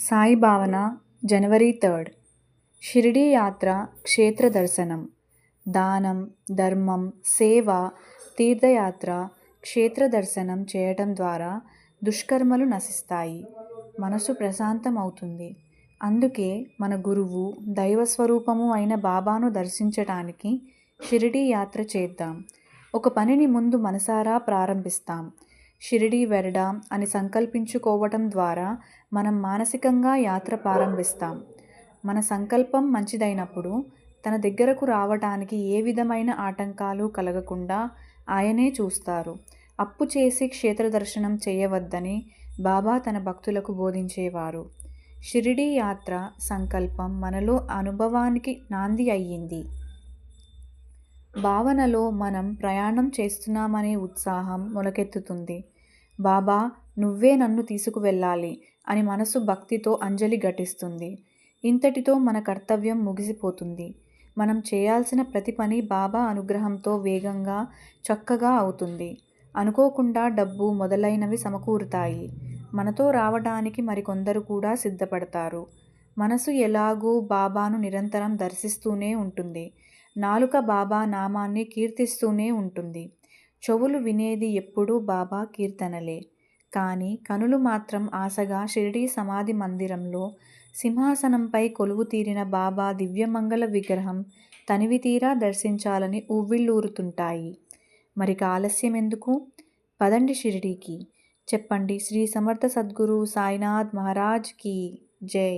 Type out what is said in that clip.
సాయి భావన జనవరి థర్డ్. షిరిడీ యాత్ర క్షేత్ర దర్శనం. దానం ధర్మం సేవ తీర్థయాత్ర క్షేత్ర దర్శనం చేయటం ద్వారా దుష్కర్మలు నశిస్తాయి. మనసు ప్రశాంతం అవుతుంది అందుకే మన గురువు దైవ స్వరూపము అయిన బాబాను దర్శించటానికి షిరిడీ యాత్ర చేద్దాం. ఒక పనిని ముందు మనసారా ప్రారంభిస్తాం. షిరిడీ వెరడా అని సంకల్పించుకోవటం ద్వారా మనం మానసికంగా యాత్ర ప్రారంభిస్తాం. మన సంకల్పం మంచిదైనప్పుడు తన దగ్గరకు రావటానికి ఏ విధమైన ఆటంకాలు కలగకుండా ఆయనే చూస్తారు. అప్పు చేసి క్షేత్ర దర్శనం చేయవద్దని బాబా తన భక్తులకు బోధించేవారు. షిరిడీ యాత్ర సంకల్పం మనలో అనుభవానికి నాంది అయ్యింది. భావనలో మనం ప్రయాణం చేస్తున్నామనే ఉత్సాహం మొలకెత్తుతుంది. బాబా నువ్వే నన్ను తీసుకువెళ్ళాలి అని మనసు భక్తితో అంజలి ఘటిస్తుంది. ఇంతటితో మన కర్తవ్యం ముగిసిపోతుంది. మనం చేయాల్సిన ప్రతి పని బాబా అనుగ్రహంతో వేగంగా చక్కగా అవుతుంది. అనుకోకుండా డబ్బు మొదలైనవి సమకూరుతాయి. మనతో రావడానికి మరికొందరు కూడా సిద్ధపడతారు. మనసు ఎలాగూ బాబాను నిరంతరం దర్శిస్తూనే ఉంటుంది. నాలుక బాబా నామాన్ని కీర్తిస్తూనే ఉంటుంది. చెవులు వినేది ఎప్పుడూ బాబా కీర్తనలే. కానీ కనులు మాత్రం ఆశగా షిరిడీ సమాధి మందిరంలో సింహాసనంపై కొలువు తీరిన బాబా దివ్యమంగళ విగ్రహం తనివి తీరా దర్శించాలని ఉవ్విళ్ళూరుతుంటాయి మరి ఆలస్యం ఎందుకు? పదండి షిరిడీకి. చెప్పండి శ్రీ సమర్థ సద్గురు సాయినాథ్ మహారాజ్కి జై.